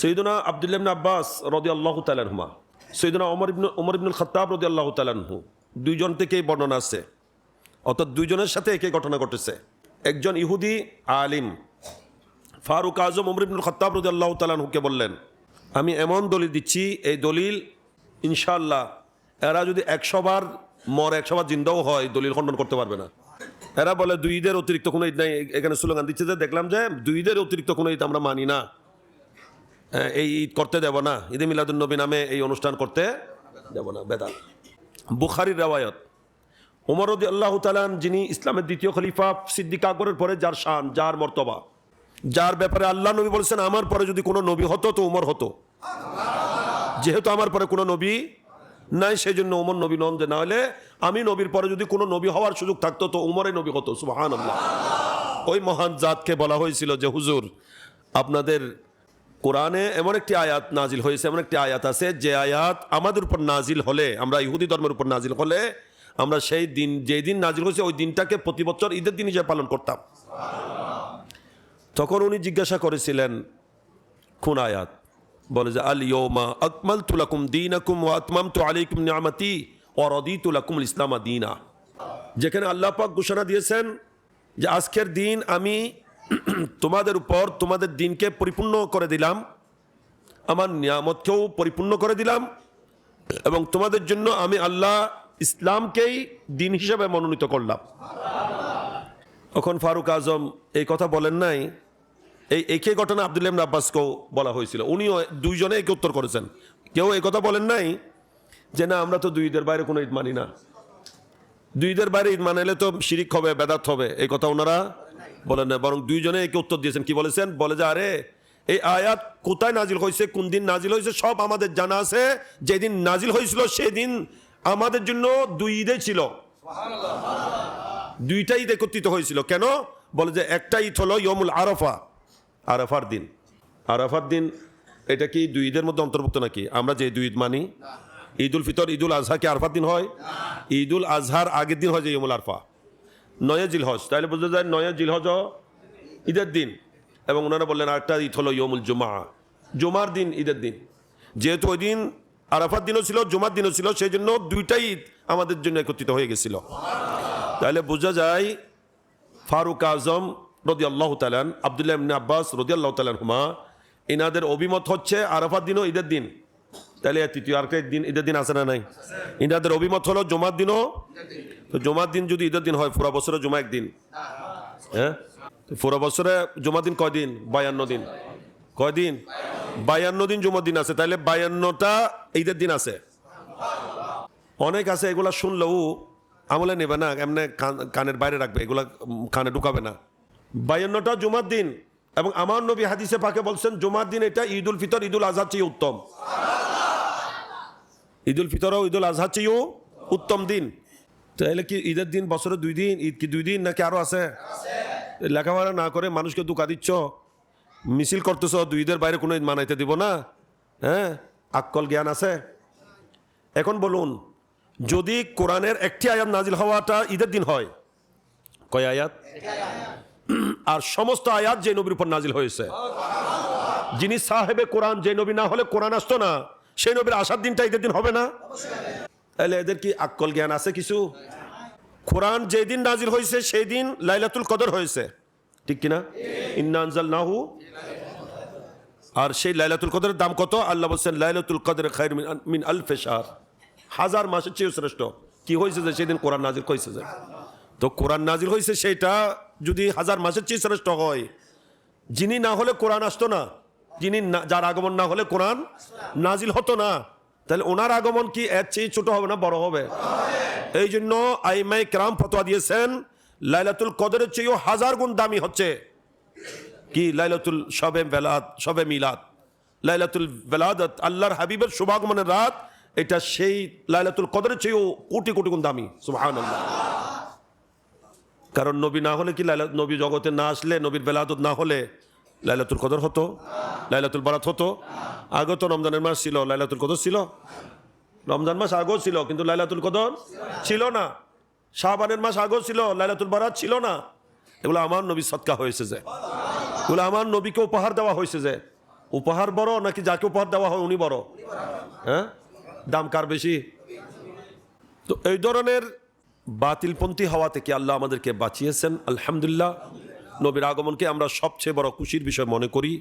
সৈদুনা আবদুল্লাবিন আব্বাস রদি আল্লাহ তালানহুমা সৈদুনা ওমর ইবনু, ওমর ইবনুল খত্তাব রদি আল্লাহ তালানহু দুইজন থেকেই বর্ণনা আছে। অর্থাৎ দুইজনের সাথে একই ঘটনা ঘটেছে। একজন ইহুদি আলিম, ফারুক আজম ওমর ইবনুল খত্তাব রদি আল্লাহ তালানহুকে বললেন, আমি এমন দলিল দিচ্ছি, এই দলিল ইনশাল্লাহ এরা যদি একশো বার মর একশো বার জিন্দাও হয়, দলিল খণ্ডন করতে পারবে না। এরা বলে, দুই ঈদের অতিরিক্ত কোনো ঈদ নাই। এখানে স্লোগান দিচ্ছে যে, দেখলাম যে দুই ঈদের অতিরিক্ত কোনো ঈদ আমরা মানি না। এই ঈদ করতে দেব না। ঈদে মিলাদুলনবী নামে এই অনুষ্ঠান করতে দেব না, বেদাত। বুখারির রেওয়ায়ত। ওমরদি আল্লাহ তালান যিনি ইসলামের দ্বিতীয় খলিফা সিদ্দিক আকবরের পরে যার শান, যার মর্তবা, যার ব্যাপারে আল্লাহ নবী বলেছেন, আমার পরে যদি কোনো নবী হতো, তো উমর হতো। যেহেতু আমার পরে কোনো নবী নাই সেই জন্য উমর নবী নন, যে না হলে আমি নবীর পরে যদি কোনো নবী হওয়ার সুযোগ থাকতো, তো উমরে নবী হতো। সুবাহান ওই মহান জাতকে বলা হয়েছিল যে, হুজুর, আপনাদের কোরআনে এমন একটি আয়াত নাজিল হয়েছে, এমন একটি আয়াত আছে, যে আয়াত আমাদের উপর নাজিল হলে, আমরা ইহুদি ধর্মের উপর নাজিল হলে, আমরা সেই দিন, যেই দিন নাজিল হয়েছে, ওই দিনটাকে প্রতি বছর ঈদের দিন হিসেবে পালন করতাম। তখন উনি জিজ্ঞাসা করেছিলেন, কোন আয়াত? বলে যে আল ইয়মা আকমাল তুলাকুম দিন আকুম আতমাম তু আলাইকুম নিয়ামতি অরদি তুলাকুম ইসলামা দিনা। যেখানে আল্লাহ পাক ঘোষণা দিয়েছেন যে, আজকের দিন আমি তোমাদের উপর তোমাদের দিনকে পরিপূর্ণ করে দিলাম। আমার নিয়ামতকেও পরিপূর্ণ করে দিলাম। এবং তোমাদের জন্য আমি আল্লাহ ইসলামকেই দিন হিসেবে মনোনীত করলাম। তখন ফারুক আজম এই কথা বলেন নাই। এই একই ঘটনা আবদুল্লাহ ইবনে আব্বাসকেও বলা হয়েছিল। উনিও দুইজনে একে উত্তর করেছেন। কেউ এই কথা বলেন নাই যে, না, আমরা তো দুই ঈদের বাইরে কোনো ঈদ মানি না। দুই ঈদের বাইরে ঈদ মানাইলে তো শিরিক হবে, বেদাত হবে। এই কথা ওনারা বলেন না বরং দুইজনে একে উত্তর দিয়েছেন। কি বলেছেন? বলে যে আরে এই আয়াত কোথায় নাজিল হয়েছে? কোন দিন নাজিল হয়েছে? সব আমাদের জানা আছে। যেদিন নাজিল হয়েছিল সেদিন আমাদের জন্য দুই ঈদে ছিল। দুইটা ঈদ একত্রিত হয়েছিল। কেন? বলে যে একটা ঈদ হলো ইয়মুল আরফা আরাফার দিন। আরাফার দিন এটা কি দুই ঈদের মধ্যে অন্তর্ভুক্ত নাকি? আমরা যে দুই ঈদ মানি ঈদ উল ফিতর ঈদ উল আজহা কি আরফার দিন হয়? ঈদ উল আজহার আগের দিন হয় যে ইয়মুল আরফা। নয়া জিলহজ। তাহলে বোঝা যায় নয়া জিলহজ ঈদের দিন। এবং ওনারা বললেন, আরেকটা ঈদ হলো ইয়মুল জুমা জুমার দিন, ঈদের দিন। যেহেতু ওই দিন আরাফার দিনও ছিল, জুমার দিনও ছিল সেই জন্য দুইটাই ঈদ আমাদের জন্য একত্রিত হয়ে গেছিল। তাহলে বোঝা যায় ফারুক আজম রদি আল্লাহ তালান আবদুল্লাহ আব্বাস রদি আল্লাহ তালান হুমা এনাদের অভিমত হচ্ছে আরাফার দিনও ঈদের দিন। তাহলে তৃতীয় আরেকটা দিন ঈদের দিন আছে না নাই? ইনাদের অভিমত হলো জমার দিনও। তো জমার দিন যদি ঈদের দিন হয়, পুরা বছরে জমা একদিন। হ্যাঁ? তো পুরা বছরে জমা দিন কয়দিন? বায়ান্ন দিন। কয়দিন? বায়ান্ন দিন জমার দিন আছে। তাহলে বায়ান্নটা ঈদের দিন আছে। অনেক আছে, এগুলা শুনলেও আমলে নেবে না, এমনি কানের বাইরে রাখবে, এগুলা কানে ঢুকাবে না। বায়ান্নটা জুমার দিন। এবং আমার নবী হাদিসে পাকে বলছেন, জুমার দিন এটা ঈদ উল ফিতর ঈদ উল আজহার চেয়ে উত্তম। ঈদ উল ফিতর ঈদ উল আজহার চেয়েও উত্তম দিন। তাহলে কি ঈদের দিন, বছরে দুই দিন, ঈদ কি দুই দিন নাকি আরও আছে? লেখাপড়া না করে মানুষকে দুকা দিচ্ছ? মিছিল করতেছ দুই ঈদের বাইরে কোনো ঈদ মানাইতে দিব না? হ্যাঁ? আক্কল জ্ঞান আছে? এখন বলুন, যদি কোরআনের একটি আয়াত নাজিল হওয়াটা ঈদের দিন হয়, কয় আয়াত? আর সমস্ত আয়াত যে নবীর উপর নাজিল হয়েছে। যিনি সাহেবে কোরআন, যে নবী না হলে কোরআন আসতো না। সেই নবীর আসার দিনটা ঈদের দিন হবে না? তাহলে এদের কি আকল জ্ঞান আছে কিছু? কোরআন যেদিন নাজির হয়েছে সেই দিন লাইলাতুল কদর হয়েছে। ঠিক কিনা? ইন্নানজাল নাহু আর সেই লাইলাতুল কদরের দাম কত? আল্লাহ বলছেন, লাইলাতুল কদর খাইর মিন আলফে শাহর। হাজার মাসের চেয়েও শ্রেষ্ঠ। কি হয়েছে যে সেদিন কোরআন নাজির হয়েছে যে? তো কোরআন নাজির হয়েছে, সেটা যদি হাজার মাসের চেয়ে শ্রেষ্ঠ হয়, যিনি না হলে কোরআন আসতো না। যিনি যার আগমন না হলে কোরআন নাজিল হতো না। তাহলে ওনার আগমন কি এর চেয়ে ছোট হবে না বড় হবে? এই জন্য আইমাই ক্রাম ফতোয়া দিয়েছেন, লাইলাতুল কদরের চেয়েও হাজার গুণ দামি হচ্ছে। কি লাইলাতুল, সবে বেলাদ সবে মিলাদ লাইলাতুল বেলাদত, আল্লাহর হাবিবের শুভাগমনের রাত, এটা সেই লাইলাতুল কদরের চেয়েও কোটি কোটি গুণ দামি। সুবহানাল্লাহ। কারণ নবী না হলে কি লাইলা, নবী জগতে না আসলে, নবীর বেলাদত না হলে? লাইলাতুল কদর হতো, লাইলাতুল বারাত হতো। আগে তো রমজানের মাস ছিল, লাইলাতুল কদর ছিল। রমজান মাস আগেও ছিল, কিন্তু লাইলাতুল কদর ছিল না। শাহবানের মাস আগেও ছিল, লাইলাতুল বারাত ছিল না। এগুলো আমার নবী সৎকা হয়েছে যে। এগুলো আমার নবীকে উপহার দেওয়া হয়েছে যে। উপহার বড় নাকি যাকে উপহার দেওয়া হয় উনি বড়? হ্যাঁ? দাম কার বেশি? তো এই ধরনের বাতিলপন্থী হওয়া থেকে আল্লাহ আমাদেরকে বাঁচিয়েছেন? আলহামদুলিল্লাহ। নবীর আগমনকে আমরা সবচেয়ে বড় খুশির বিষয় মনে করি।